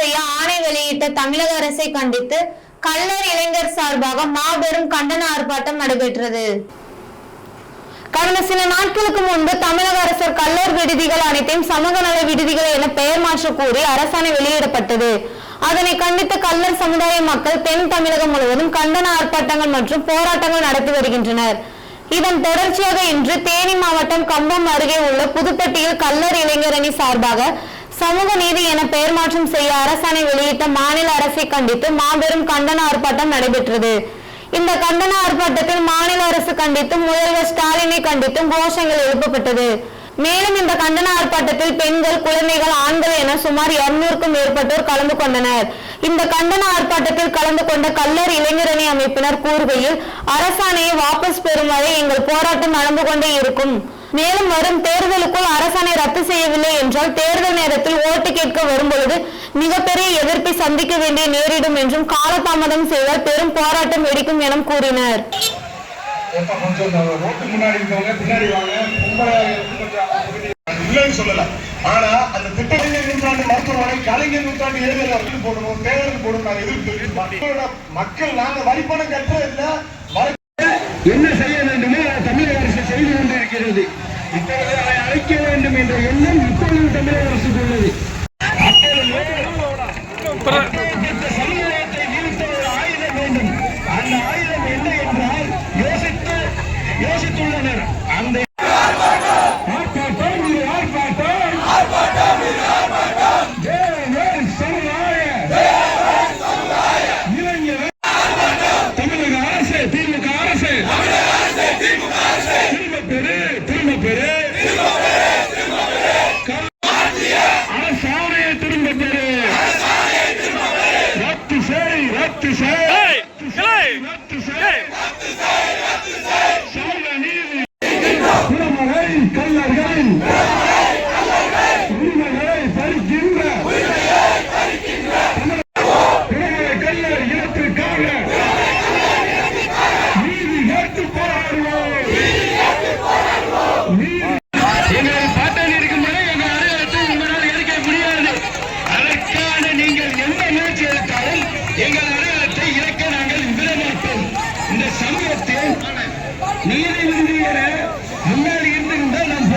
செய்ய ஆணை வெளியிட்ட தமிழக அரசை கண்டித்து கல்லர் இளைஞர் சார்பாக மாபெரும் கண்டன ஆர்ப்பாட்டம் நடைபெற்றது. கடந்த சில நாட்களுக்கு முன்பு தமிழக அரசர் கல்லூர் விடுதிகள் அனைத்தையும் சமூக நல விடுதிகள் என பெயர் மாற்ற கூறி அரசாணை வெளியிடப்பட்டது. அதனை கண்டித்து கல்லர் சமுதாய மக்கள் தென் தமிழகம் முழுவதும் கண்டன ஆர்ப்பாட்டங்கள் மற்றும் போராட்டங்கள் நடத்தி வருகின்றனர். இதன் தொடர்ச்சியாக இன்று தேனி மாவட்டம் கம்பம் அருகே உள்ள புதுப்பட்டியில் கல்லர் இளைஞரணி சார்பாக சமூக நீதி என பெயர் மாற்றம் செய்ய அரசாணை வெளியிட்ட மாநில அரசை கண்டித்து மாபெரும் கண்டன ஆர்ப்பாட்டம் நடைபெற்றது. இந்த கண்டன ஆர்ப்பாட்டத்தில் மாநில அரசு கண்டித்தும் முதல்வர் ஸ்டாலினை கண்டித்தும் கோஷங்கள் எழுப்பப்பட்டது. மேலும் இந்த கண்டன ஆர்ப்பாட்டத்தில் பெண்கள் குழந்தைகள் ஆண்கள் என சுமார் இருநூறுக்கும் மேற்பட்டோர் கலந்து கொண்டனர். இந்த கண்டன ஆர்ப்பாட்டத்தில் கலந்து கொண்ட கல்லர் இளைஞரணி அமைப்பினர் கூறுகையில் அரசாணையை வாபஸ் பெறும் வரை எங்கள் போராட்டம் நடந்து கொண்டே இருக்கும். மேலும் வரும் தேர்தலுக்குள் அரசாணை ரத்து செய்யவில்லை என்றால் தேர்தல் நேரத்தில் ஓட்டு கேட்க வரும்பொழுது மிகப்பெரிய எதிர்ப்பை சந்திக்க வேண்டிய நேரிடும் என்றும் காலதாமதம் செய்தால் பெரும் போராட்டம் வெடிக்கும் என கூறினர். சொல்லல. ஆனா அந்த திட்டங்கள் நூற்றாண்டு மருத்துவமனை கலைஞர் நூற்றாண்டு போடணும் போடணும் மக்கள் நாங்க வரிப்பணம் கட்டுறது என்ன செய்ய வேண்டுமோ தமிழக அரசு செய்து கொண்டிருக்கிறது. இப்பொழுது அதை அழைக்க வேண்டும் என்ற எண்ணம் இப்பொழுது தமிழக அரசுக்கு உள்ளது. சமுதாயத்தை வீழ்த்த ஒரு ஆயுதம் வேண்டும். அந்த ஆயுதம் என்ன என்றால் யோசித்து யோசித்துள்ளனர். அந்த ஆர்ப்பாட்டம் இது ஆர்ப்பாட்டம் ஜெய் ஜெய் சமுதாய இளைஞர் தமிழக அரசு திமுக அரசு திரும்ப பெரு திரும்ப பெரு அரசாணையை திரும்ப பெரு ரத்து செய் ரத்து செய் ரத்து செய் சமூக இருக்க நாங்கள் விட இந்த சமூகத்தில் நீதி விரும்பியன முன்னாடி இருந்திருந்தால் நாம்